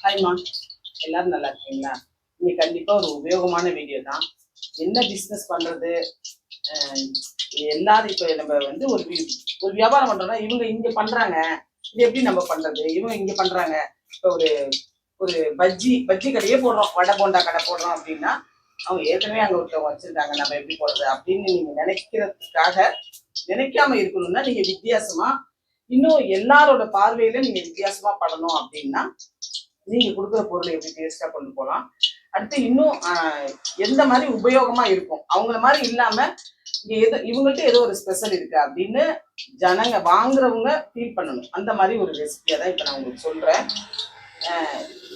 ஹாய்மா எல்லாரும் நல்லா இருக்கீங்களா? இன்னைக்கு கண்டிப்பா ஒரு உபயோகமான வீடியோ தான். என்ன பிசினஸ் பண்றது? அஹ் எல்லாரும் இப்ப நம்ம வந்து ஒரு ஒரு வியாபாரம் பண்றோம்னா இவங்க இங்க பண்றாங்க. இது எப்படி நம்ம பண்றது? இவங்க இங்க பண்றாங்க. இப்ப ஒரு ஒரு பஜ்ஜி பஜ்ஜி கடையே போடுறோம். வடை போண்டா கடை போடுறோம் அப்படின்னா அவங்க ஏற்கனவே அங்க ஒருத்தவங்க வச்சிருக்காங்க நம்ம எப்படி போடுறது அப்படின்னு நீங்க நினைக்கிறதுக்காக நினைக்காம இருக்கணும்னா நீங்க வித்தியாசமா இன்னும் எல்லாரோட பார்வையில நீங்க வித்தியாசமா பண்ணணும் அப்படின்னா நீங்க கொடுக்குற பொருளை எப்படி டேஸ்டா கொண்டு போகலாம் அடுத்து இன்னும் எந்த மாதிரி உபயோகமா இருக்கும்? அவங்கள மாதிரி இல்லாம இங்க ஏதோ இவங்கள்ட்ட ஏதோ ஒரு ஸ்பெஷல் இருக்கு அப்படின்னு ஜனங்க வாங்குறவங்க ஃபீல் பண்ணணும். அந்த மாதிரி ஒரு ரெசிபியா தான் இப்போ நான் உங்களுக்கு சொல்றேன்.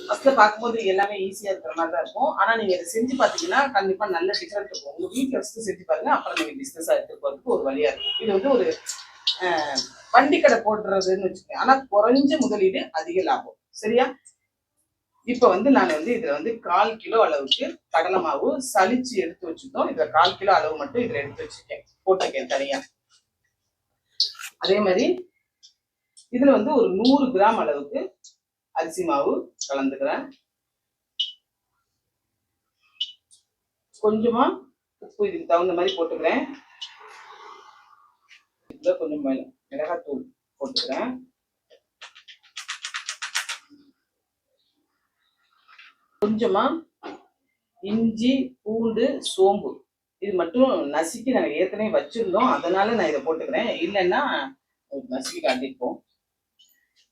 ஃபர்ஸ்ட்ல பார்க்கும்போது எல்லாமே ஈஸியா இருக்கிற மாதிரி தான் இருக்கும். ஆனா நீங்க இதை செஞ்சு பார்த்தீங்கன்னா கண்டிப்பா நல்ல டிஃபரெண்ட் இருக்கும். உங்க வீட்டில் ஃபர்ஸ்ட் செஞ்சு பாருங்க அப்புறம் நீங்க பிசினஸா எடுத்து போறதுக்கு ஒரு வழியா இருக்கும். இது வந்து ஒரு வண்டி கடை போடுறதுன்னு வச்சுக்கோங்க. ஆனா குறைஞ்ச முதலீடு அதிக லாபம். சரியா? இப்ப வந்து நான் வந்து இதுல வந்து கால் கிலோ அளவுக்கு கடலை மாவு சலிச்சு எடுத்து வச்சிருந்தோம். இதுல கால் கிலோ அளவு மட்டும் இதுல எடுத்து வச்சிருக்கேன். போட்டிருக்கேன் தனியா. அதே மாதிரி இதுல வந்து ஒரு நூறு கிராம் அளவுக்கு அரிசி மாவு கலந்துக்கிறேன். கொஞ்சமா உப்பு இதுக்கு தகுந்த மாதிரி போட்டுக்கிறேன். இதுல கொஞ்சம் மிளகாய் மிளகாத்தூள் போட்டுக்கிறேன். கொஞ்சமா இஞ்சி பூண்டு சோம்பு. இது மட்டும் நசுக்கி நாங்கள் ஏற்கனவே வச்சுருந்தோம். அதனால நான் இதை போட்டுக்கிறேன். இல்லைன்னா நசுக்கி காட்டியிருப்போம்.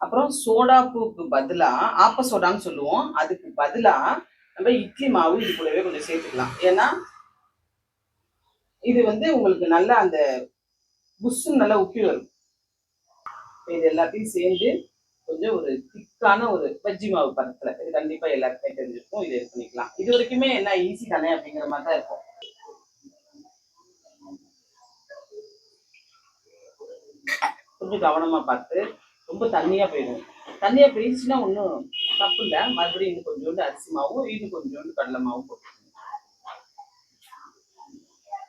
அப்புறம் சோடாப்பூக்கு பதிலாக ஆப்ப சோடான்னு சொல்லுவோம். அதுக்கு பதிலாக நம்ம இட்லி மாவு இது கூடவே கொஞ்சம் சேர்த்துக்கலாம். ஏன்னா இது வந்து உங்களுக்கு நல்லா அந்த புஷ்ஷும் நல்லா உப்பி வரும். இது எல்லாத்தையும் சேர்ந்து கொஞ்சம் ஒரு திக்கான ஒரு வெஜ்ஜி மாவு பதத்துல. இது கண்டிப்பா எல்லாருக்குமே தெரிஞ்சிருக்கும். இது இது பண்ணிக்கலாம். இது வரைக்குமே என்ன ஈஸி தானே அப்படிங்கிற மாதிரி தான் இருக்கும். கொஞ்சம் கவனமா பார்த்து ரொம்ப தண்ணியா போயிடும். தண்ணியா போயிடுச்சுன்னா ஒன்றும் தப்பு இல்லை. மறுபடியும் இன்னும் கொஞ்சோண்டு அரிசி மாவும் இன்னும் கொஞ்சோண்டு கடலை மாவும் போட்டுக்கோங்க.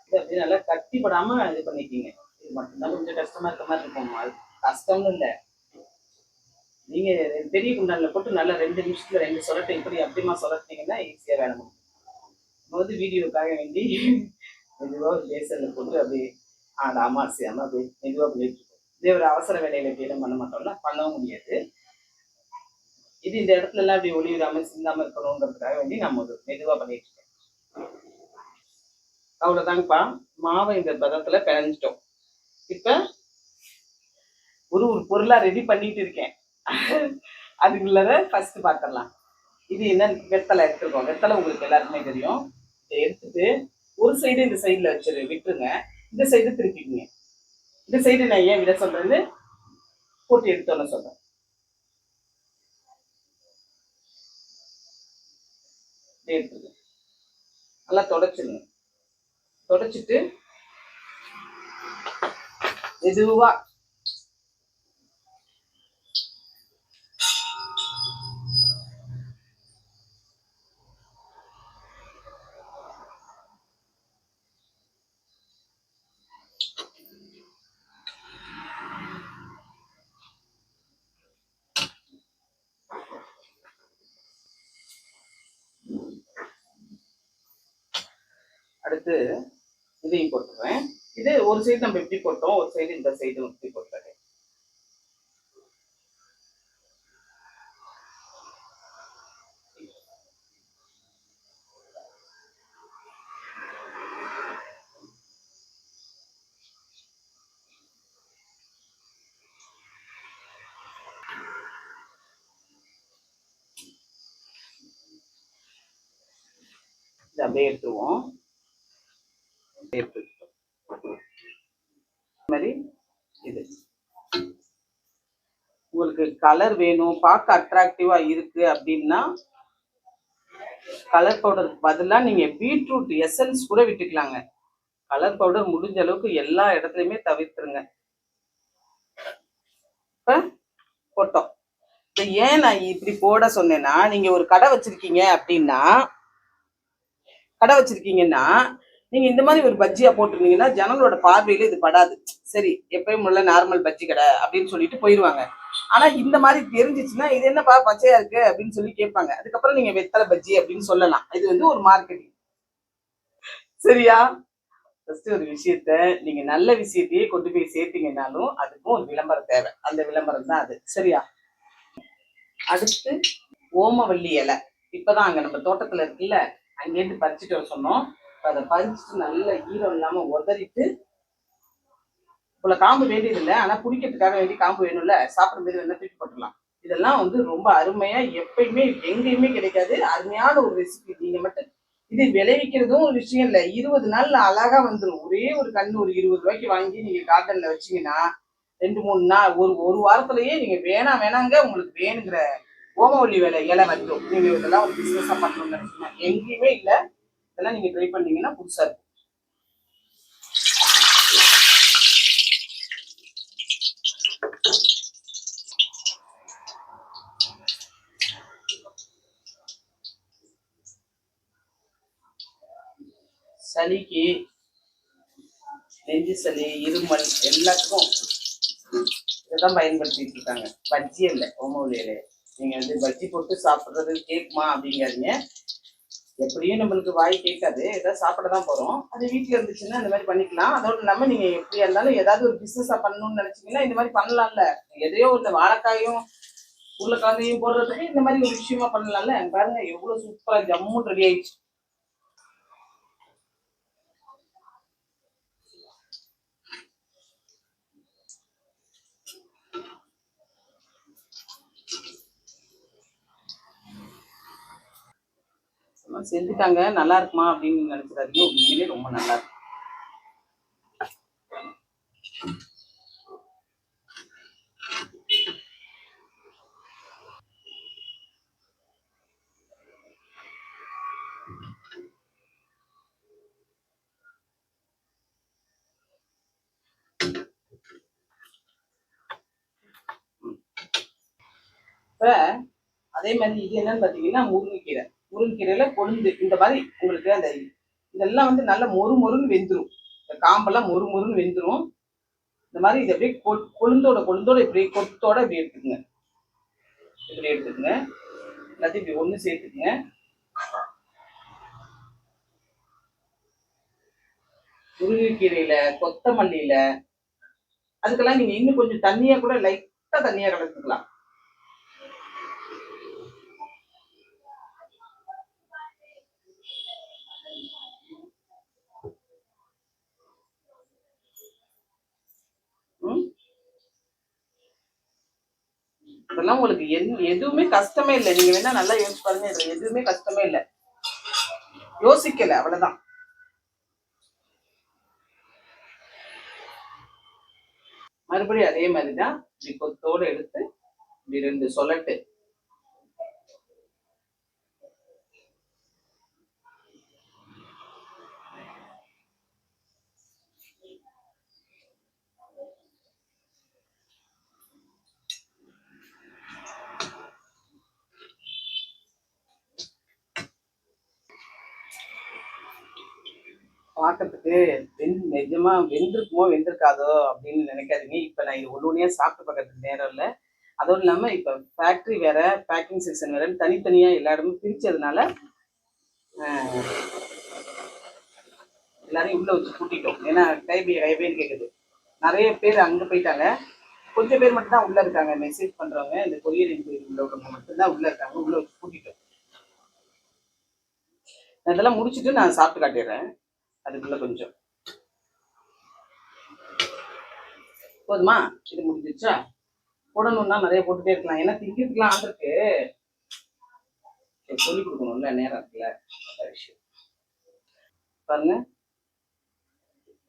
இது அப்படியே நல்லா கட்டிப்படாம இது பண்ணிக்கிங்க. இது மட்டும்தான் கொஞ்சம் கஷ்டமா இருக்க மாதிரி இருக்கும். அது கஷ்டம்னு இல்லை. நீங்க பெரிய குண்டான்ல போட்டு நல்லா ரெண்டு நிமிஷத்துல ரெண்டு சொலட்டை இப்படி அப்படிமா சொலட்டினீங்கன்னா ஈஸியா வேலை முடியும். நம்ம வந்து வீடியோக்காக வேண்டி மெதுவாக லேசர்ல போட்டு அப்படியே ஆட அமாவாசையாம அப்படி மெதுவாக பண்ணிட்டு இருக்கோம். இதே ஒரு அவசர வேலையில எப்படியெல்லாம் பண்ண மாட்டோம்னா பண்ணவும் முடியாது. இது இந்த இடத்துல எல்லாம் அப்படி ஒளி விடாம சிந்தாம இருக்கணுங்கிறதுக்காக வேண்டி நம்ம ஒரு மெதுவாக பண்ணிட்டு இருக்கோம். அவ்வளவுதாங்கப்பா. மாவை இந்த பதத்துல பிணைஞ்சிட்டோம். இப்ப ஒரு ஒரு பொருளா ரெடி பண்ணிட்டு இருக்கேன். அதுக்குள்ளத ஃபர்ஸ்ட் பார்த்துடலாம். இது என்ன வெத்தலை எடுத்துருக்கோம். வெத்தலை உங்களுக்கு எல்லாருக்குமே தெரியும். இதை எடுத்துட்டு ஒரு சைடு இந்த சைடுல வச்சிரு விட்டுருங்க. இந்த சைடு திருப்பிக்குங்க. இந்த சைடு நான் ஏன் விட சொல்றது? போட்டு எடுத்தோன்னு சொல்றேன். எடுத்துருங்க. நல்லா தொடச்சிடுங்க தொடச்சிட்டு மெதுவா அடுத்து இதையும் போட்டுருவேன் இது ஒரு சைடு நம்ம இப்படி போட்டோம் ஒரு சைடு இந்த சைடு இப்படி போட்டுறேன். அப்படியே எடுத்துருவோம் எடுத்துக்கிட்டோம் மாதிரி இது உங்களுக்கு கலர் வேணும் பார்க்க அட்ராக்டிவா இருக்கு அப்படின்னா கலர் பவுடருக்கு பதிலா நீங்க பீட்ரூட் எசன்ஸ் கூட விட்டுக்கலாங்க. கலர் பவுடர் முடிஞ்ச அளவுக்கு எல்லா இடத்துலயுமே தவிர்த்துருங்க. இப்ப போட்டோம். இப்ப ஏன் நான் இப்படி போட சொன்னேன்னா நீங்க ஒரு கடை வச்சிருக்கீங்க அப்படின்னா கடை வச்சிருக்கீங்கன்னா நீங்க இந்த மாதிரி ஒரு பஜ்ஜியா போட்டிருந்தீங்கன்னா ஜனங்களோட பார்வையில இது படாது. சரி எப்பயும் உள்ள நார்மல் பஜ்ஜி கடை அப்படின்னு சொல்லிட்டு போயிருவாங்க. ஆனா இந்த மாதிரி தெரிஞ்சிச்சுன்னா இது என்னப்பா பச்சையா இருக்கு அப்படின்னு சொல்லி கேட்பாங்க. அதுக்கப்புறம் நீங்க வெத்தலை பஜ்ஜி அப்படின்னு சொல்லலாம். இது வந்து ஒரு மார்க்கெட்டிங் சரியா? ஃபர்ஸ்ட் ஒரு விஷயத்த நீங்க நல்ல விஷயத்தையே கொண்டு போய் சேர்த்தீங்கன்னாலும் அதுக்கும் ஒரு விளம்பரம் தேவை. அந்த விளம்பரம் தான் அது. சரியா? அடுத்து ஓமவல்லி இலை. இப்பதான் அங்க நம்ம தோட்டத்துல இருக்குல்ல அங்கேருந்து பறிச்சுட்டு வர சொன்னோம். அதை பறிச்சுட்டு நல்ல ஈரம் இல்லாம உதறிட்டு இவ்வளோ காம்பு வேண்டியது இல்லை ஆனா குடிக்கிறதுக்காக வேண்டி காம்பு வேணும்ல சாப்பிடும் போது வேணா தூக்கி போட்டுடலாம். இதெல்லாம் வந்து ரொம்ப அருமையா எப்பயுமே எங்கேயுமே கிடைக்காது. அருமையான ஒரு ரெசிபி நீங்க மட்டும் இது விளைவிக்கிறதும் ஒரு விஷயம் இல்லை. இருபது நாள்ல அழகா வந்துடும் ஒரே ஒரு கண்ணு ஒரு இருபது ரூபாய்க்கு வாங்கி நீங்க கார்டன்ல வச்சீங்கன்னா ரெண்டு மூணு நாள் ஒரு ஒரு வாரத்திலேயே நீங்க வேணாம் வேணாங்க உங்களுக்கு வேணுங்கிற ஓமவல்லி வேலை இலை வந்துடும் நீங்க இதெல்லாம் ஒரு பிசினஸா பண்ணணும்னு நினைச்சீங்கன்னா எங்கேயுமே இல்லை. இதெல்லாம் நீங்க ட்ரை பண்ணீங்கன்னா புதுசா இருக்கும். சளிக்கு நெஞ்சு சளி இருமல் எல்லாத்துக்கும் இதைதான் பயன்படுத்திட்டு இருக்காங்க. பஜ்ஜி இல்லை ஓமவல்லி இலைய. நீங்க வந்து பஜ்ஜி போட்டு சாப்பிட்றது கேட்குமா அப்படிங்காதீங்க. எப்படியும் நம்மளுக்கு வாய் கேட்காது. ஏதாவது சாப்பிட தான் போறோம். அது வீட்டில் இருந்துச்சுன்னா இந்த மாதிரி பண்ணிக்கலாம். அதோடு இல்லாமல் நீங்க எப்படியா இருந்தாலும் ஏதாவது ஒரு பிஸ்னஸாக பண்ணணும்னு நினைச்சீங்கன்னா இந்த மாதிரி பண்ணலாம்ல. எதையோ ஒன்று வாழைக்காயும் உருளைக்கிழங்கையும் போடுறதுக்கு இந்த மாதிரி ஒரு விஷயமா பண்ணலாம்ல. பாருங்க எவ்வளவு சூப்பரா ஜம்முன்னு ரெடி ஆயிடுச்சு. செஞ்சுட்டாங்க நல்லா இருக்குமா அப்படின்னு நினைச்சிடாதீங்க உண்மையிலே ரொம்ப நல்லா இருக்கும் இப்ப அதே மாதிரி இது என்னன்னு பாத்தீங்கன்னா முருங்கைக்கீரை. முருங்கீரையில கொழுந்து இந்த மாதிரி உங்களுக்கு அந்த இதெல்லாம் வந்து நல்ல மொறு மொறுன்னு வெந்துரும். இந்த காம்பெல்லாம் மொறு மொறுன்னு வெந்துடும் இந்த மாதிரி இதை அப்படியே கொ- கொழுந்தோட கொழுந்தோட இப்படி கொத்தோட இப்படி எடுத்துக்கோங்க. இப்படி எடுத்துக்கோங்க. எல்லாத்தையும் இப்படி ஒன்று சேர்த்துக்கோங்க. முருங்கைக்கீரையில கொத்தமல்லியில அதுக்கெல்லாம் நீங்க இன்னும் கொஞ்சம் தண்ணியா கூட லைட்டா தண்ணியா கலந்துக்கலாம் ம்? இதெல்லாம் உங்களுக்கு எது- எதுவுமே கஷ்டமே இல்லை. நீங்க வேணா நல்லா யோசிச்சு பாருங்க. இதுல எதுவுமே கஷ்டமே இல்லை. யோசிக்கல. அவ்வளவுதான். மறுபடியும் அதே மாதிரிதான் இப்படி கொத்தோட எடுத்து இப்படி ரெண்டு சொலட்டு பார்க்கறதுக்கு வெந் நிஜமா வெந்திருக்குமோ வெந்திருக்காதோ அப்படின்னு நினைக்காதீங்க. இப்போ நான் இது ஒன்று சாப்பிட்டு பார்க்கறதுக்கு நேரம் இல்லை. அதோடு இல்லாமல் இப்போ ஃபேக்ட்ரி வேற பேக்கிங் செக்ஷன் வேற தனித்தனியாக எல்லா இடமும் பிரித்ததுனால எல்லாரையும் உள்ளே வச்சு கூட்டிட்டோம். ஏன்னா கைபி கைபேன்னு கேட்குது நிறைய பேர் அங்கே போயிட்டாங்க. கொஞ்சம் பேர் மட்டும் தான் உள்ளே இருக்காங்க. மெசேஜ் பண்ணுறவங்க இந்த கொரியர் இன்கொயரி உள்ள உள்ளவங்க மட்டும்தான் உள்ளே இருக்காங்க. உள்ளே வச்சு கூட்டிட்டோம். இதெல்லாம் முடிச்சுட்டு நான் சாப்பிட்டு காட்டிடுறேன். அதுக்குள்ள கொஞ்சம். போதுமா? இது முடிஞ்சிருச்சா? போடணும்னா நிறைய போட்டுட்டே இருக்கலாம். ஏன்னா திங்கிறதுக்குலாம் ஆண்டிருக்கு சொல்லி கொடுக்கணும்ல நேரம் இருக்குல்ல விஷயம். பாருங்க.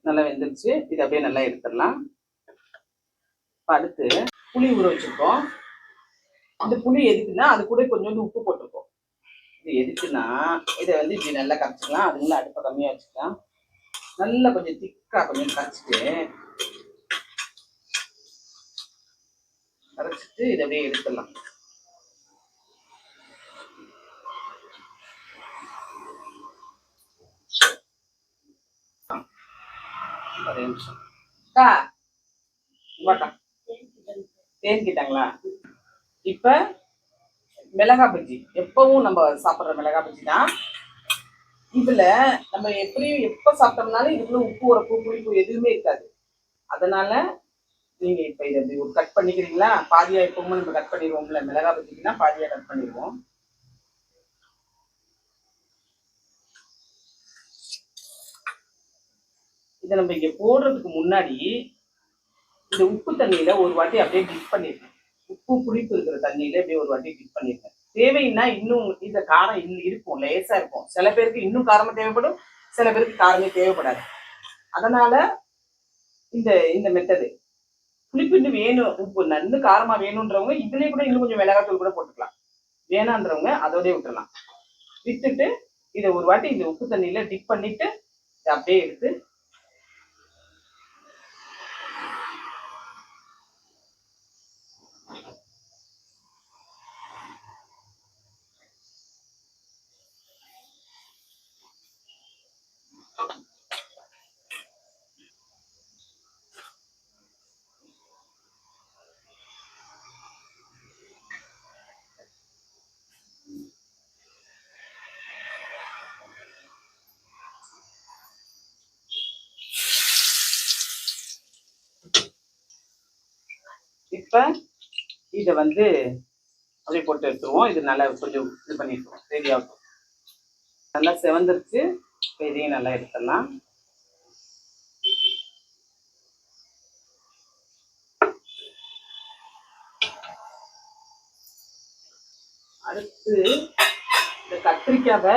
நல்லா வெந்துருச்சு. இது அப்படியே நல்லா எடுத்துடலாம். அடுத்து புளி ஊற வச்சிருக்கோம். இந்த புளி எதுக்குன்னா அது கூட கொஞ்சோண்டு உப்பு போட்டிருக்கோம். இது எதுக்குன்னா இதை வந்து இப்படி நல்லா கரைச்சிக்கலாம். அதுக்குள்ள அடுப்பை கம்மியாக வச்சுக்கலாம். நல்லா கொஞ்சம் திக்காக கொஞ்சம் கரைச்சிட்டு கரைச்சிட்டு இதை அப்படியே எடுத்துடலாம். ஒரு நிமிஷம். அக்கா தேன் கிட்டாங்களா? இப்ப மிளகா பஜ்ஜி. எப்பவும் நம்ம சாப்பிட்ற மிளகா பஜ்ஜி தான். இதில் நம்ம எப்படியும் எப்போ சாப்பிட்டோம்னாலும் இதுக்குள்ள உப்பு உரப்பு புளிப்பு எதுவுமே இருக்காது. அதனால் நீங்கள் இப்போ இதை இப்படி ஒரு கட் பண்ணிக்கிறீங்களா? பாதியாக எப்பவும் நம்ம கட் பண்ணிடுவோம்ல. மிளகா பஜ்ஜிக்குன்னா பாதியாக கட் பண்ணிடுவோம். இதை நம்ம இங்கே போடுறதுக்கு முன்னாடி இந்த உப்பு தண்ணியில் ஒரு வாட்டி அப்படியே டிப் பண்ணிடுறோம் உப்பு புளிப்பு இருக்கிற தண்ணியில அப்படியே ஒரு வாட்டி டிப் பண்ணிருக்கேன். தேவைன்னா இன்னும் இந்த காரம் இருக்கும் லேசா இருக்கும். சில பேருக்கு இன்னும் காரமா தேவைப்படும் சில பேருக்கு காரமே தேவைப்படாது. அதனால இந்த இந்த மெத்தடு புளிப்பு இன்னும் வேணும் உப்பு நல்ல காரமா வேணுன்றவங்க இதுலயே கூட இன்னும் கொஞ்சம் மிளகாத்தூள் கூட போட்டுக்கலாம். வேணான்றவங்க அதோடய விட்டுறலாம். விட்டுட்டு இதை ஒரு வாட்டி இந்த உப்பு தண்ணியில டிப் பண்ணிட்டு இதை அப்படியே எடுத்து இப்போ இதை வந்து அப்படியே போட்டு எடுத்துருவோம். இது நல்லா கொஞ்சம் இது பண்ணிடுவோம் ரெடி ஆகும் நல்லா செவந்துருச்சு. பெரிய இதையும் நல்லா எடுத்துடலாம். அடுத்து இந்த கத்திரிக்காவை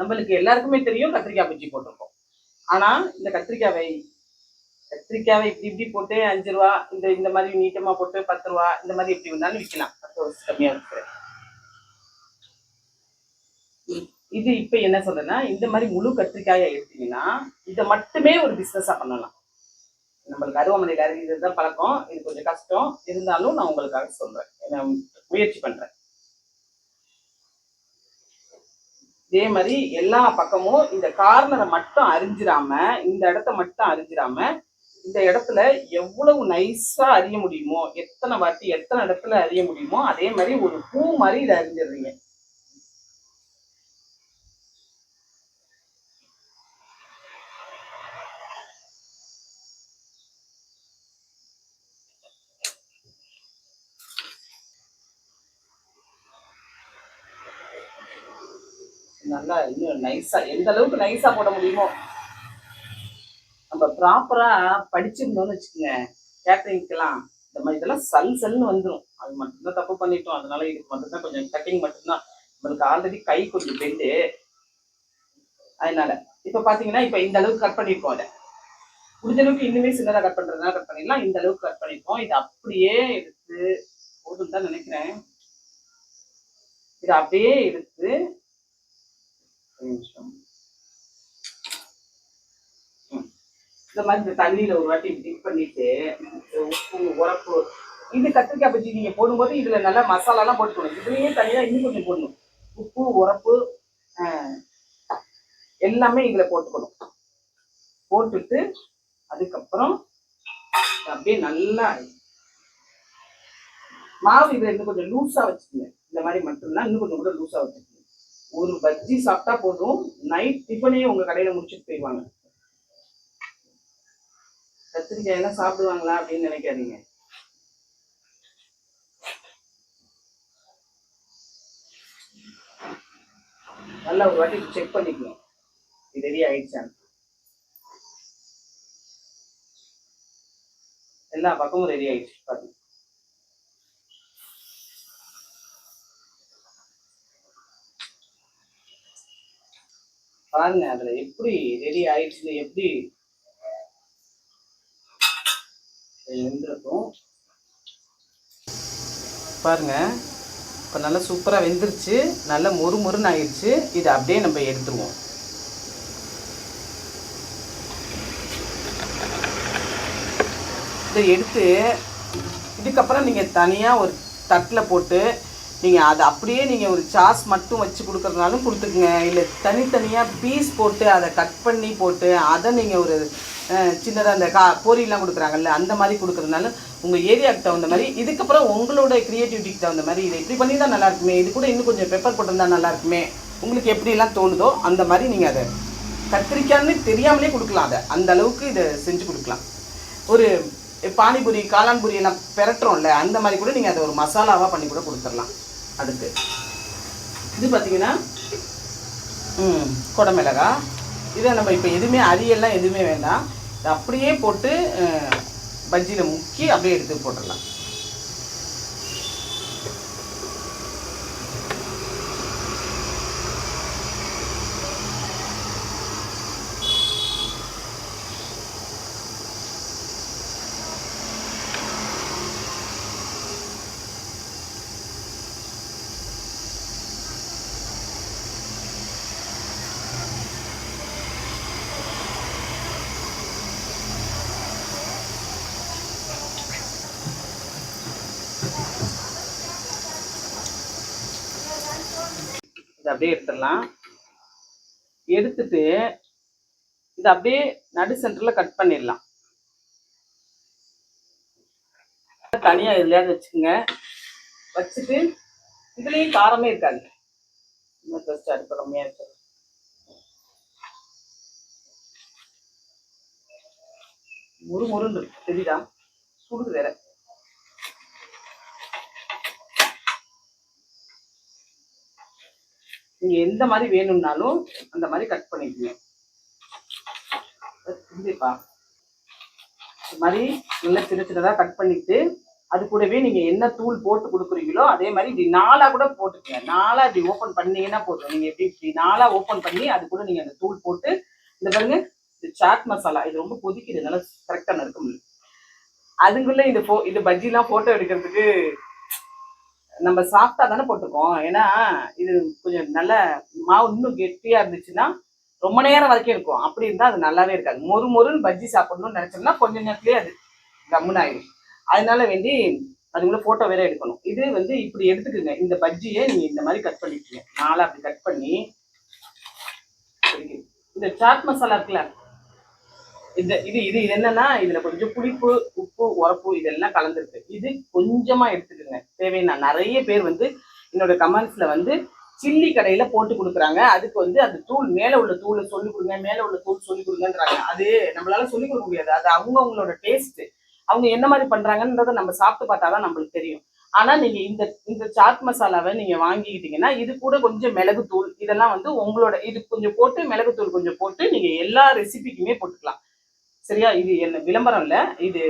நம்மளுக்கு எல்லாருக்குமே தெரியும். கத்திரிக்காய் பஜ்ஜி போட்டிருக்கோம். ஆனா இந்த கத்திரிக்காவை கத்திரிக்காவை இப்படி இப்படி போட்டு அஞ்சு ரூபா இந்த இந்த மாதிரி நீட்டமா போட்டு பத்து ரூபா இந்த மாதிரி எப்படி வந்தாலும் விற்கலாம் பத்து கம்மியா இருக்கு இது இப்ப என்ன சொல்றேன்னா இந்த மாதிரி முழு கத்திரிக்காயை எடுத்தீங்கன்னா இதை மட்டுமே ஒரு பிசினஸா பண்ணலாம். நம்மளுக்கு அருவமனையில் அறிஞ்சது தான் பழக்கம். இது கொஞ்சம் கஷ்டம். இருந்தாலும் நான் உங்களுக்காக சொல்றேன். நான் முயற்சி பண்றேன். இதே மாதிரி எல்லா பக்கமும் இந்த கார்னரை மட்டும் அறிஞ்சிராம இந்த இடத்த மட்டும் அறிஞ்சிராம இந்த இடத்துல எவ்வளவு நைஸா அறிய முடியுமோ எத்தனை வாட்டி எத்தனை இடத்துல அறிய முடியுமோ அதே மாதிரி ஒரு பூ மாதிரி இதை அறிஞ்சிடுறீங்க. நல்லா இன்னும் நைஸா எந்த அளவுக்கு நைஸா போட முடியுமோ நம்ம ப்ராப்பரா படிச்சிருந்தோம்னு வச்சுக்கோங்க. கேட்டரிங்க்கெல்லாம் இந்த மாதிரி இதெல்லாம் சல் சல்னு வந்துடும் அது மட்டும்தான் தப்பு பண்ணிட்டோம். அதனால இதுக்கு மட்டும்தான் கொஞ்சம் கட்டிங் மட்டும்தான். நம்மளுக்கு ஆல்ரெடி கை கொஞ்சம் பெண்டு அதனால இப்போ பாத்தீங்கன்னா இப்ப இந்த அளவுக்கு கட் பண்ணியிருக்கோம் அதை முடிஞ்ச அளவுக்கு இன்னுமே சின்னதாக கட் பண்ணுறதுனால கட் பண்ணிடலாம். இந்த அளவுக்கு கட் பண்ணியிருக்கோம் இது அப்படியே எடுத்து போதும் தான் நினைக்கிறேன். இது அப்படியே எடுத்து ஒரு நிமிஷம். இந்த மாதிரி இந்த தண்ணியில் ஒரு வாட்டி டிப் பண்ணிட்டு உப்பு உரப்பு இது கத்திரிக்காய் பஜ்ஜி நீங்கள் போடும்போது இதில் நல்லா மசாலாலாம் போட்டுக்கணும். இதுலேயே தனியாக இன்னும் கொஞ்சம் போடணும். உப்பு உரப்பு எல்லாமே இதில் போட்டுக்கணும். போட்டுட்டு அதுக்கப்புறம் அப்படியே நல்லா மாவு இதில் இன்னும் கொஞ்சம் லூஸாக வச்சுக்கோங்க. இந்த மாதிரி மட்டும்தான் இன்னும் கொஞ்சம் கூட லூஸாக வச்சுக்கோங்க. ஒரு பஜ்ஜி சாப்பிட்டா போதும். நைட் டிஃபனையும் உங்கள் கடையில் முடிச்சுட்டு போயிடுவாங்க. கத்திரிக்காய் எல்லாம் சாப்பிடுவாங்களா அப்படின்னு நினைக்காதீங்க. நல்லா ஒரு வாட்டி செக் பண்ணிக்கணும் இது ரெடி ஆயிடுச்சான்னு எல்லா பக்கமும் ரெடி ஆயிடுச்சு பாருங்க. பாருங்க அதுல எப்படி ரெடி ஆயிடுச்சு எப்படி வெந்திருக்கும். பாருங்க இப்போ நல்லா சூப்பராக வெந்துருச்சு. நல்லா மொறு மொறுன்னு ஆயிடுச்சு. இதை அப்படியே நம்ம எடுத்துருவோம். இதை எடுத்து இதுக்கப்புறம் நீங்கள் தனியாக ஒரு தட்டில் போட்டு நீங்கள் அதை அப்படியே நீங்கள் ஒரு சாஸ் மட்டும் வச்சு கொடுக்குறதுனாலும் கொடுத்துக்குங்க. இல்லை தனித்தனியாக பீஸ் போட்டு அதை கட் பண்ணி போட்டு அதை நீங்கள் ஒரு சின்னதாக அந்த கா பொரியெலாம் கொடுக்குறாங்கல்ல அந்த மாதிரி கொடுக்குறதுனால உங்கள் ஏரியாவுக்கு தகுந்த மாதிரி இதுக்கப்புறம் உங்களோட க்ரியேட்டிவிட்டிக்கு தகுந்த மாதிரி இதை இப்படி பண்ணி தான் நல்லா இருக்குமே இது கூட இன்னும் கொஞ்சம் பெப்பர் போட்டிருந்தா நல்லா இருக்குமே உங்களுக்கு எப்படிலாம் தோணுதோ அந்த மாதிரி நீங்கள் அதை கத்திரிக்காய்னு தெரியாமலே கொடுக்கலாம் அதை. அந்த அளவுக்கு இதை செஞ்சு கொடுக்கலாம். ஒரு பானிபூரி காளான்பூரி எல்லாம் பெரட்டுறோம்ல அந்த மாதிரி கூட நீங்கள் அதை ஒரு மசாலாவாக பண்ணி கூட கொடுத்துடலாம். அதுக்கு. இது பார்த்தீங்கன்னா கொடமிளகா குடமிளகா. இதை நம்ம இப்போ எதுவுமே அரியெல்லாம் எதுவுமே வேண்டாம். அப்படியே போட்டு பஜ்ஜியில் முக்கி அப்படியே எடுத்து போட்டுடலாம். அப்படியே எடுத்துடலாம். எடுத்துட்டு இதை அப்படியே நடு சென்டரில் கட் பண்ணிடலாம். தனியாக இதுலையாவது வச்சுக்கோங்க. வச்சுட்டு இதுலேயும் காரமே இருக்காது. இன்னும் ஜஸ்ட் அடுப்பு கம்மியாக இருக்கு முறு முருன்னு இருக்கு. தெரியுதா? சுடுது வேற. நீங்க எந்த மாதிரி வேணும்னாலும் அந்த மாதிரி கட் பண்ணிக்கங்க. இதுப்பா இந்த மாதிரி நல்லா சின்ன சின்னதாக கட் பண்ணிட்டு அது கூடவே நீங்க என்ன தூள் போட்டு கொடுக்குறீங்களோ அதே மாதிரி இப்படி நாலா கூட போட்டுக்கங்க. நாளாக இப்படி ஓப்பன் பண்ணீங்கன்னா போதும். நீங்க எப்படி இப்படி நாலா ஓப்பன் பண்ணி அது கூட நீங்க அந்த தூள் போட்டு இந்த பாருங்க இது சாட் மசாலா இது ரொம்ப கொதிக்குது. நல்லா கரெக்டாக நறுக்க முடியும் அதுக்குள்ள இந்த ஃபோ இந்த பஜ்ஜிலாம் போட்டோ எடுக்கிறதுக்கு நம்ம சாஃப்டாக தானே போட்டுக்கோம் ஏன்னா இது கொஞ்சம் நல்ல மாவு இன்னும் கெட்டியாக இருந்துச்சுன்னா ரொம்ப நேரம் வரைக்கும் இருக்கும் அப்படி இருந்தால் அது நல்லாவே இருக்காது. மொறு மொறுன்னு பஜ்ஜி சாப்பிடணும்னு நினச்சோம்னா கொஞ்ச நேரத்துலேயே அது கம்முன்னு ஆயிடும் அதனால வேண்டி அதுக்குள்ள ஃபோட்டோ வேற எடுக்கணும். இது வந்து இப்படி எடுத்துக்கோங்க. இந்த பஜ்ஜியை நீங்கள் இந்த மாதிரி கட் பண்ணிக்கோங்க. நாளாக அப்படி கட் பண்ணி இந்த சாட் மசாலா இருக்குல்ல இந்த இது இது இது என்னன்னா இதுல கொஞ்சம் புளிப்பு உப்பு உரப்பு இதெல்லாம் கலந்துருக்கு. இது கொஞ்சமா எடுத்துக்கோங்க. தேவையான நிறைய பேர் வந்து என்னோட கமெண்ட்ஸ்ல வந்து சில்லி கடையில போட்டு கொடுக்குறாங்க. அதுக்கு வந்து அந்த தூள் மேல உள்ள தூளை சொல்லி கொடுங்க மேல உள்ள தூள் சொல்லி கொடுங்கன்றாங்க. அது நம்மளால சொல்லி கொடுக்க முடியாது. அது அவங்க அவங்களோட டேஸ்ட் அவங்க என்ன மாதிரி பண்றாங்கன்றத நம்ம சாப்பிட்டு பார்த்தாதான் நம்மளுக்கு தெரியும். ஆனா நீங்க இந்த இந்த சாட் மசாலாவை நீங்க வாங்கிக்கிட்டீங்கன்னா இது கூட கொஞ்சம் மிளகுத்தூள் இதெல்லாம் வந்து உங்களோட இது கொஞ்சம் போட்டு மிளகுத்தூள் கொஞ்சம் போட்டு நீங்க எல்லா ரெசிபிக்குமே போட்டுக்கலாம். சரியா? இது என்ன விளம்பரம் இல்லை. இது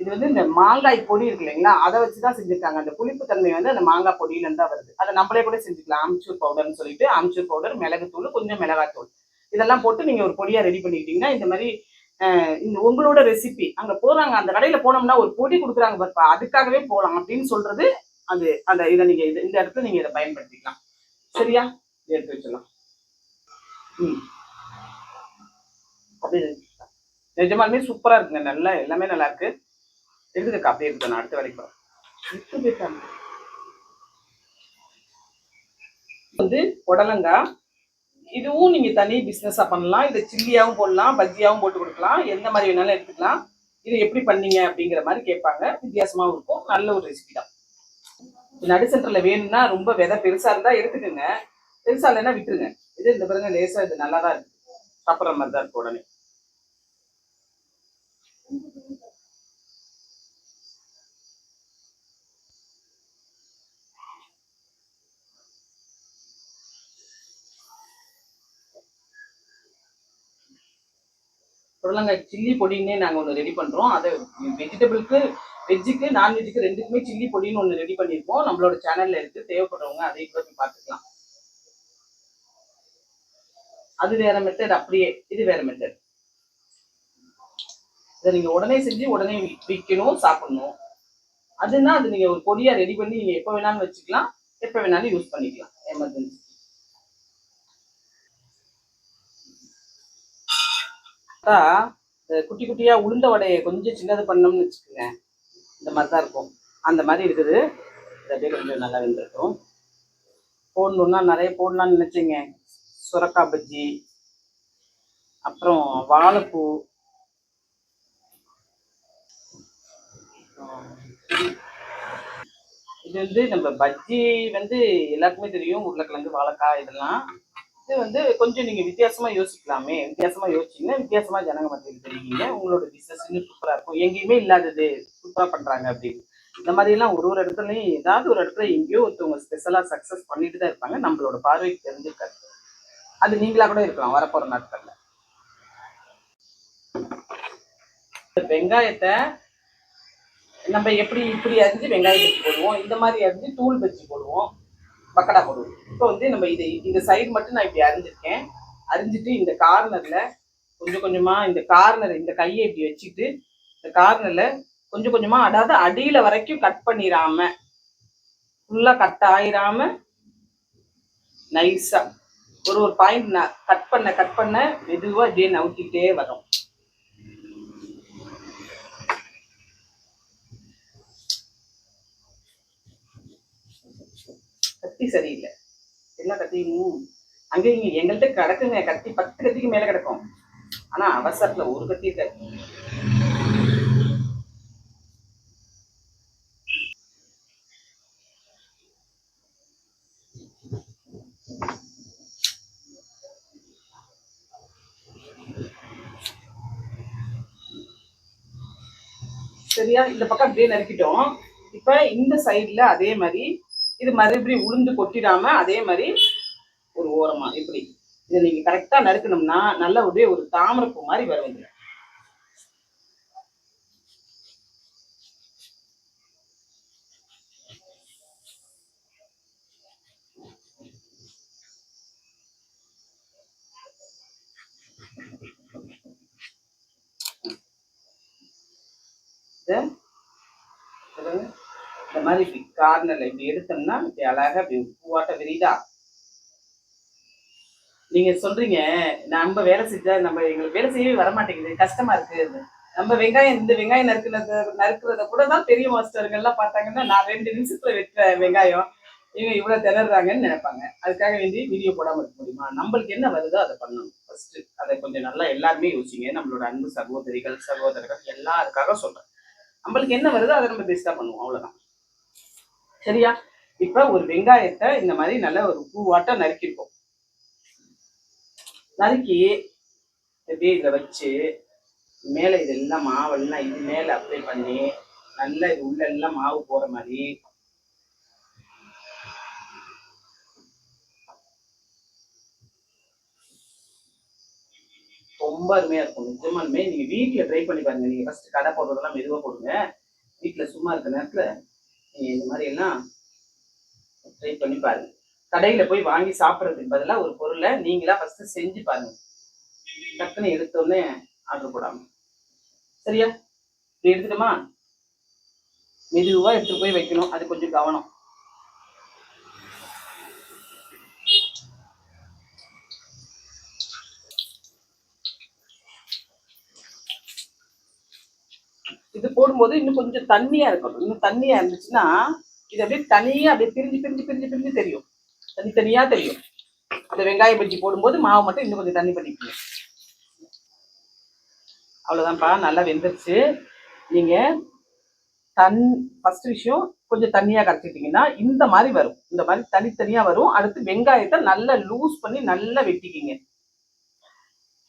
இது வந்து இந்த மாங்காய் பொடி இருக்கு இல்லைங்களா? அதை வச்சு தான் செஞ்சுருக்காங்க. அந்த புளிப்பு தன்மை வந்து அந்த மாங்காய் பொடியிலேருந்து தான் வருது. அதை நம்மளே கூட செஞ்சுக்கலாம். ஆம்ச்சூர் பவுடர்னு சொல்லிட்டு ஆம்ச்சூர் பவுடர் மிளகுத்தூள் கொஞ்சம் மிளகாத்தூள் இதெல்லாம் போட்டு நீங்கள் ஒரு பொடியாக ரெடி பண்ணிக்கிட்டீங்கன்னா இந்த மாதிரி இந்த உங்களோட ரெசிபி அங்கே போகிறாங்க அந்த கடையில் போனோம்னா ஒரு பொடி கொடுக்குறாங்க பார்ப்பா அதுக்காகவே போகலாம் அப்படின்னு சொல்கிறது அது அந்த இதை நீங்கள் இது இந்த இடத்துல நீங்கள் இதை பயன்படுத்திக்கலாம். சரியா? எடுத்து வச்சிடலாம். ம். அப்படி நிஜமாலுமே சூப்பரா இருக்குங்க. நல்லா எல்லாமே நல்லா இருக்கு. இருக்குதுக்கா அப்படியே இருக்கு. நான் அடுத்த வேலைக்கு வந்து புடலங்காய் இதுவும் நீங்க தனி பிசினஸா பண்ணலாம். இதை சில்லியாவும் போடலாம் பஜ்ஜியாவும் போட்டு கொடுக்கலாம். எந்த மாதிரி வேணாலும் எடுத்துக்கலாம். இது எப்படி பண்ணீங்க அப்படிங்கிற மாதிரி கேட்பாங்க. வித்தியாசமாகவும் இருக்கும். நல்ல ஒரு ரெசிபி தான். நடு சென்டர்ல வேணும்னா ரொம்ப விதை பெருசாக இருந்தால் எடுத்துக்கோங்க. பெருசாக இல்லைன்னா விட்டுருங்க. இது இந்த பாருங்க லேசாக இது நல்லா தான் இருக்கு. சாப்பிட்ற மாதிரி தான் இருக்கும் உடனே. புடலங்காய் சில்லி பொடின்னே நாங்கள் ஒன்று ரெடி பண்ணுறோம் அதை வெஜிடபிளுக்கு வெஜ்ஜுக்கு நான்வெஜ்ஜுக்கு ரெண்டுக்குமே சில்லி பொடின்னு ஒன்று ரெடி பண்ணியிருக்கோம் நம்மளோட சேனல்ல இருக்குது தேவைப்படுறவங்க அதை கூட போய் பார்த்துக்கலாம். அது வேற மெத்தட் அப்படியே. இது வேற மெத்தட் இதை நீங்கள் உடனே செஞ்சு உடனே விற்கணும் சாப்பிடணும். அதுனா அது நீங்கள் ஒரு பொடியா ரெடி பண்ணி நீங்கள் எப்போ வேணாலும் வச்சுக்கலாம். எப்போ வேணாலும் யூஸ் பண்ணிக்கலாம். எமர்ஜென்சி பார்த்தா குட்டி குட்டியாக உளுந்த வடையை கொஞ்சம் சின்னது பண்ணோம்னு வச்சுக்கோங்க. இந்த மாதிரி தான் இருக்கும். அந்த மாதிரி இருக்குது. இது அப்படியே கொஞ்சம் நல்லா வெந்திருக்கும். போடணும்னா நிறைய போடலான்னு நினச்சிங்க. சுரக்கா பஜ்ஜி அப்புறம் வாழைப்பூ இது வந்து நம்ம பஜ்ஜி வந்து எல்லாருக்குமே தெரியும். உருளைக்கிழங்கு வாழைக்காய் இதெல்லாம் இது வந்து கொஞ்சம் நீங்க வித்தியாசமா யோசிக்கலாமே. வித்தியாசமா யோசிச்சீங்கன்னா வித்தியாசமா ஜனங்க மத்தியில் தெரிவிங்க உங்களோட பிசினஸ் இன்னும் சூப்பரா இருக்கும். எங்கேயுமே இல்லாதது சூப்பரா பண்றாங்க அப்படின்னு. இந்த மாதிரி எல்லாம் ஒரு ஒரு இடத்துலயும் ஏதாவது ஒரு இடத்துல எங்கேயோ ஒருத்தவங்க ஸ்பெஷலா சக்சஸ் பண்ணிட்டு தான் இருப்பாங்க. நம்மளோட பார்வைக்கு தெரிஞ்சிருக்காரு அது நீங்களா கூட இருக்கலாம். வரப்போற நாட்கள்ல. இந்த வெங்காயத்தை நம்ம எப்படி இப்படி அரிஞ்சு வெங்காயத்தை போடுவோம். இந்த மாதிரி அரிஞ்சு தூள் வச்சு போடுவோம். பக்கடா போடுவோம். இப்போ வந்து நம்ம இது இந்த சைடு மட்டும் நான் இப்படி அரிஞ்சிருக்கேன் அரிஞ்சிட்டு இந்த கார்னரில் கொஞ்சம் கொஞ்சமாக இந்த கார்னர் இந்த கையை இப்படி வச்சுட்டு இந்த கார்னரில் கொஞ்சம் கொஞ்சமாக அதாவது அடியில் வரைக்கும் கட் பண்ணிடாம ஃபுல்லாக கட் ஆயிடாம நைஸாக ஒரு ஒரு பாயிண்ட் கட் பண்ண கட் பண்ண மெதுவாக இப்படியே நவுத்திக்கிட்டே வரும். கத்தி சரியில்லை. என்ன கத்தியும் அங்கே இங்க எங்கள்கிட்ட கிடக்குங்க. கத்தி பத்து கத்திக்கு மேல கிடக்கும். ஆனா அவசரத்துல ஒரு கத்தி இருக்காது. சரியா? இந்த பக்கம் அப்படியே நறுக்கிட்டோம். இப்ப இந்த சைடுல அதே மாதிரி இது மறுபடியும் உளுந்து கொட்டிடாம அதே மாதிரி ஒரு ஓரமா இப்படி. இதை நீங்க கரெக்டா நறுக்கணும்னா நல்ல ஒரே ஒரு தாமரப்பூ மாதிரி வரும் இதுல. இதை மாதிரி இப்படி கார்னர்ல இப்படி எடுத்தோம்னா இப்படி அழகா இப்படி பூவாட்ட விரிதா. நீங்க சொல்றீங்க நம்ம வேலை செஞ்சா நம்ம எங்களுக்கு வேலை செய்யவே வர மாட்டேங்குது கஷ்டமா இருக்கு. நம்ம வெங்காயம் இந்த வெங்காயம் நறுக்கிறத நறுக்கிறத கூட தான் பெரிய மாஸ்டர்கள்லாம் பார்த்தாங்கன்னா நான் ரெண்டு நிமிஷத்துல வெட்டுற வெங்காயம் இவங்க இவ்வளவு திணறாங்கன்னு நினைப்பாங்க. அதுக்காக வேண்டி வீடியோ போடாம இருக்க முடியுமா? நம்மளுக்கு என்ன வருதோ அதை பண்ணணும் ஃபர்ஸ்ட் அதை கொஞ்சம் நல்லா எல்லாருமே யோசிங்க. நம்மளோட அன்பு சகோதரிகள் சகோதரர்கள் எல்லாருக்காக சொல்றேன். நம்மளுக்கு என்ன வருதோ அதை நம்ம பெஸ்டா பண்ணுவோம் அவ்வளவுதான். சரியா? இப்ப ஒரு வெங்காயத்தை இந்த மாதிரி நல்ல ஒரு பூவாட்டா நறுக்கிருக்கோம். நறுக்கி அப்படியே இதில் வச்சு மேலே இதெல்லாம் மாவெல்லாம் இது மேலே அப்ளை பண்ணி நல்லா இது உள்ள எல்லாம் மாவு போற மாதிரி ரொம்ப அருமையா இருக்கும். நிஜமாலுமே நீங்க வீட்டுல ட்ரை பண்ணி பாருங்க. நீங்க ஃபர்ஸ்ட் கடை போடுறதெல்லாம் மெதுவா போடுங்க. வீட்டுல சும்மா இருக்க நேரத்துல நீங்க இந்த மாதிரி எல்லாம் ட்ரை பண்ணி பாருங்க. கடையில போய் வாங்கி சாப்பிட்றதுக்கு பதிலா ஒரு பொருளை நீங்களா ஃபர்ஸ்ட் செஞ்சு பாருங்க. டக்குன்னு எடுத்தோடனே ஆர்டர் போடாம. சரியா? இப்படி எடுத்துட்டோமா? மெதுவா எடுத்துட்டு போய் வைக்கணும். அது கொஞ்சம் கவனம். இது போடும்போது இன்னும் கொஞ்சம் தண்ணியா இருக்கணும். இன்னும் தண்ணியா இருந்துச்சுன்னா இது அப்படியே தனியா அப்படியே பிரிஞ்சு பிரிஞ்சு பிரிஞ்சு பிரிஞ்சு தெரியும். தனித்தனியா தெரியும். இந்த வெங்காய பஜ்ஜி போடும்போது மாவு மட்டும் இன்னும் கொஞ்சம் தண்ணி பண்ணிக்கணும். அவ்வளோதான்ப்பா நல்லா வெந்துருச்சு. நீங்கள் தன் ஃபர்ஸ்ட் விஷயம் கொஞ்சம் தண்ணியாக கரைச்சிட்டிங்கன்னா இந்த மாதிரி வரும். இந்த மாதிரி தனித்தனியாக வரும். அடுத்து வெங்காயத்தை நல்லா லூஸ் பண்ணி நல்லா வெட்டிக்கிங்க.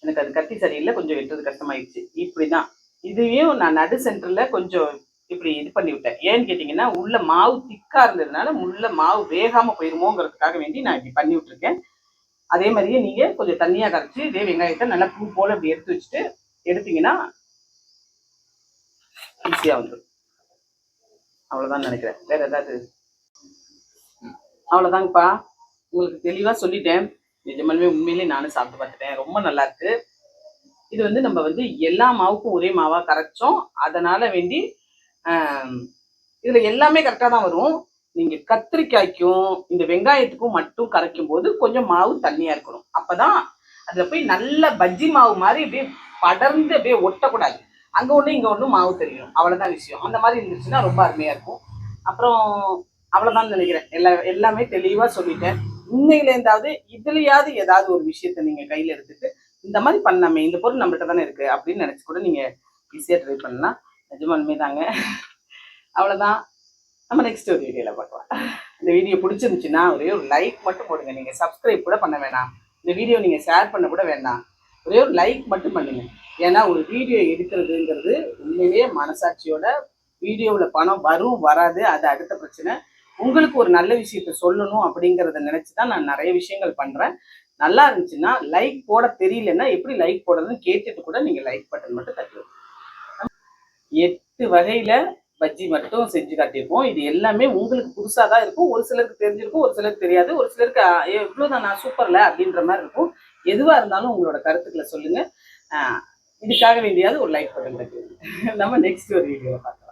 எனக்கு அது கத்தி சரியில்லை கொஞ்சம் வெட்டுறது கஷ்டமாயிடுச்சு. இப்படி தான் இதையும் நான் நடு சென்டர்ல கொஞ்சம் இப்படி இது பண்ணி விட்டேன். ஏன்னு கேட்டீங்கன்னா உள்ள மாவு திக்கா இருந்ததுனால உள்ள மாவு வேகாம போயிருமோங்கிறதுக்காக வேண்டி நான் இப்படி பண்ணி விட்டுருக்கேன். அதே மாதிரியே நீங்க கொஞ்சம் தண்ணியா கரைச்சி இதே வெங்காயத்தை நல்லா பூ போல இப்படி எடுத்து வச்சுட்டு எடுத்தீங்கன்னா ஈஸியா வந்துடும் அவ்வளவுதான் நினைக்கிறேன். வேற ஏதாவது? அவ்வளோதாங்கப்பா உங்களுக்கு தெளிவா சொல்லிட்டேன். நிஜமாலுமே உண்மையிலேயே நானும் சாப்பிட்டு பார்த்துட்டேன். ரொம்ப நல்லா இருக்கு. இது வந்து நம்ம வந்து எல்லா மாவுக்கும் ஒரே மாவாக கரைச்சோம். அதனால் வேண்டி இதில் எல்லாமே கரெக்டாக தான் வரும். நீங்கள் கத்திரிக்காய்க்கும் இந்த வெங்காயத்துக்கும் மட்டும் கரைக்கும் போது கொஞ்சம் மாவு தண்ணியாக இருக்கணும். அப்போ தான் அதில் போய் நல்ல பஜ்ஜி மாவு மாதிரி அப்படியே படர்ந்து அப்படியே ஒட்டக்கூடாது. அங்கே ஒன்று இங்கே ஒண்ணு மாவு தெரியும் அவ்வளோதான் விஷயம். அந்த மாதிரி இருந்துச்சுன்னா ரொம்ப அருமையாக இருக்கும். அப்புறம் அவ்வளோதான் நினைக்கிறேன். எல்லா எல்லாமே தெளிவாக சொல்லிட்டேன். இன்னையில இதுலையாவது ஏதாவது ஒரு விஷயத்த நீங்கள் கையில் எடுத்துட்டு இந்த மாதிரி பண்ணாமே இந்த பொருள் நம்மகிட்ட தானே இருக்கு அப்படின்னு நினச்சி கூட நீங்கள் ஈஸியாக ட்ரை பண்ணலாம். நிஜமாலுமே தாங்க அவ்வளோதான் நம்ம நெக்ஸ்ட் ஒரு வீடியோவில் பார்க்கலாம். இந்த வீடியோ பிடிச்சிருந்துச்சுன்னா ஒரே ஒரு லைக் மட்டும் போடுங்க. நீங்கள் சப்ஸ்கிரைப் கூட பண்ண வேணாம். இந்த வீடியோ நீங்கள் ஷேர் பண்ண கூட வேண்டாம் ஒரே ஒரு லைக் மட்டும் பண்ணுங்க. ஏன்னா ஒரு வீடியோ எடுக்கிறதுங்கிறது உண்மையிலேயே மனசாட்சியோட வீடியோவில் பணம் வரும் வராது. அது அடுத்த பிரச்சனை. உங்களுக்கு ஒரு நல்ல விஷயத்த சொல்லணும் அப்படிங்கிறத நினச்சி தான் நான் நிறைய விஷயங்கள் பண்ணுறேன் நல்லா இருந்துச்சுன்னா லைக் போட தெரியலன்னா எப்படி லைக் போடுறதுன்னு கேட்டுட்டு கூட நீங்கள் லைக் பட்டன் மட்டும் தட்டி எட்டு வகையில் பஜ்ஜி மட்டும் செஞ்சு காட்டியிருக்கோம். இது எல்லாமே உங்களுக்கு புதுசாக தான் இருக்கும். ஒரு சிலருக்கு தெரிஞ்சிருக்கும் ஒரு சிலருக்கு தெரியாது. ஒரு சிலருக்கு எவ்வளோதான் நான் சூப்பரில் அப்படின்ற மாதிரி இருக்கும். எதுவாக இருந்தாலும் உங்களோட கருத்துக்களை சொல்லுங்கள் இதுக்காக வேண்டியாவது ஒரு லைக் பட்டன் தட்டி நம்ம நெக்ஸ்ட் ஒரு வீடியோவில் பார்க்கலாம்.